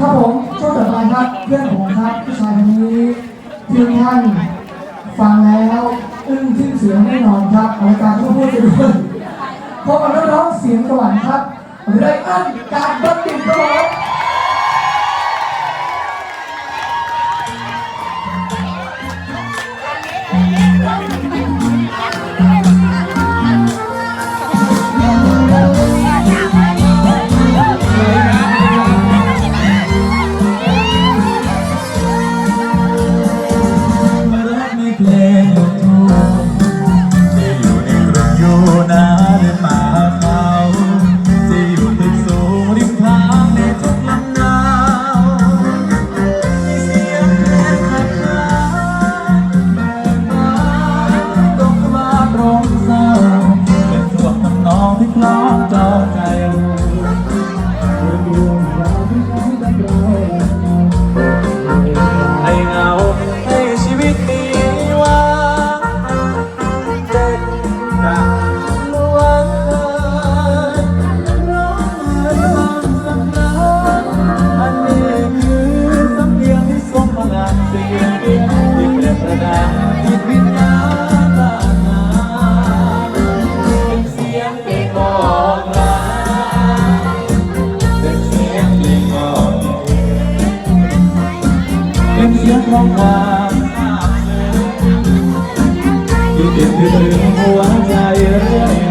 ครับผมช่วงต่อไปครับเพื่อนผมครับผู้ชายคนนี้ที่ท่านฟังแล้วอึ้งทึ่งเสียงแน่นอนครับรายการที่พูดจะด้วยพบกับน้องเสียงสวรรค์ครับไรอันการบัณฑิตครับผม หัวใจเรื่อย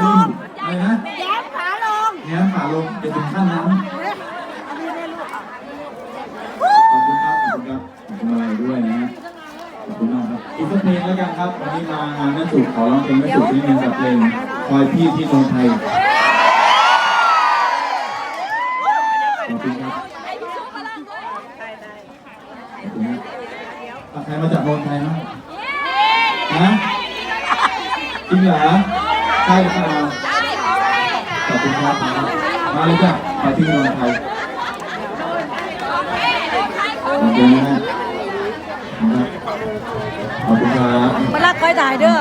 ขึ้นอะไรนะแย้มขาลงแย้มขาลงเป็นถึงขั้นนั้นขอบคุณครับขอบคุณครับขอบคุณอะไรด้วยนะฮะขอบคุณมากครับอีกสักเพลงแล้วกันครับวันนี้มางานแม่สุขขอร้องเพลงแม่สุขที่มีกับเพลงคอยพี่ที่นนทไทยขอบคุณครับใครมาจากนนทไทยมั้งฮะจริงเหรอ ใช่ค่ะขอบคุณครับมาเลยจ้ะมาที่เมืองไทยมาเจอนะฮขอบคุณครับมาลากคอยถ่ายเด้อ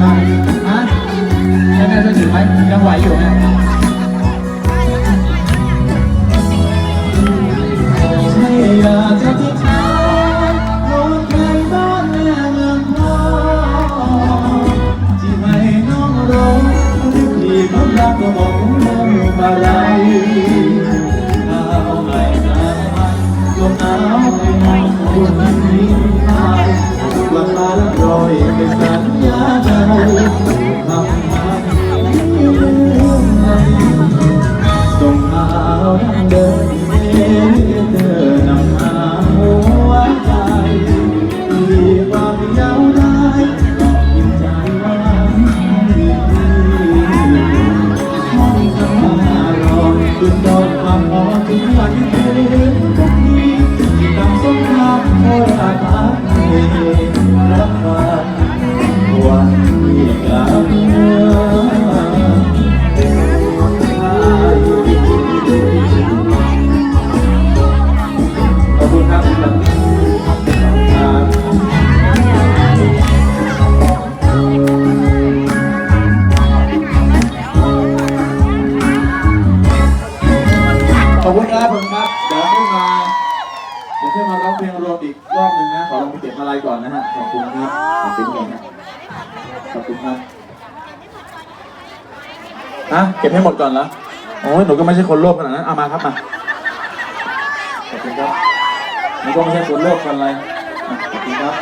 ก็เชื่อดีมฮะแม่แม่จะถือไหมยังไหวอยู่ไหมใช่อยากจะทิ้งเธอโดนใครบ้านแม่เมืองพ่อที่ไม่น้องร้องที่พี่เขารักก็บอกน้องมาไลยหนาไม่หนาวลมหนาวไปมองคนนี้ อบคุณครับผมครับ เดี๋ยวขึ้นมาเดี๋ยวขึ้นมาร้องเพลงรวมอีกรอบหนึ่งนะ ขอลองไปเก็บอะไรก่อนนะฮะ ขอบคุณครับ ขอบคุณก่อนนะขอบคุณครับฮะเก็บให้หมดก่อนเหรอโอ้ยหนูก็ไม่ใช่คนโลภขนาดนั้น เอามาครับมาขอบคุณครับหนูก็ไม่ใช่คนโลภกันอะไรอะขอบคุณครับ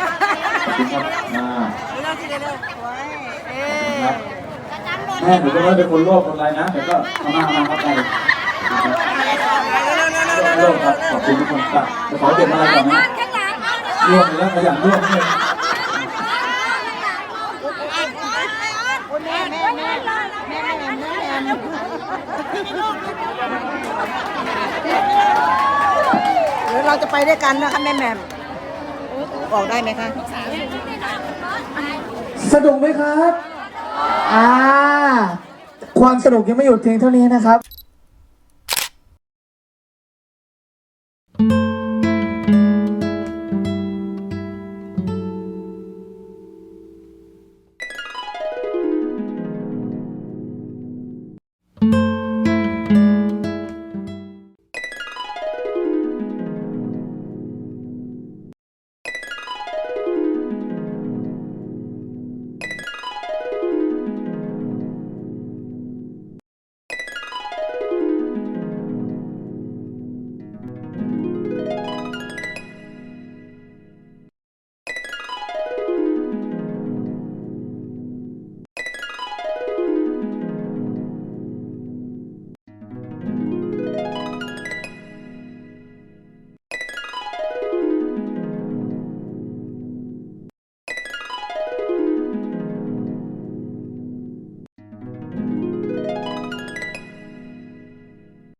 ขอบคุณครับมาครับแม่หนูก็ไม่เป็นคนโลภคนอะไรนะแต่ก็เอามาเอามาครับไป โลภครับขอบคุณทุกคนครับเดี๋ยวขอเก็บอะไรก่อนนะร่วมแล้วขยันร่วมด้วยแม่แม่แม่แม่แม่แม่แม่หรือเราจะไปด้วยกันนะคะแม่แม่มออกได้ไหมคะ สนุกไหมครับ อ่า ความสนุกยังไม่หยุดเพียงเท่านี้นะครับ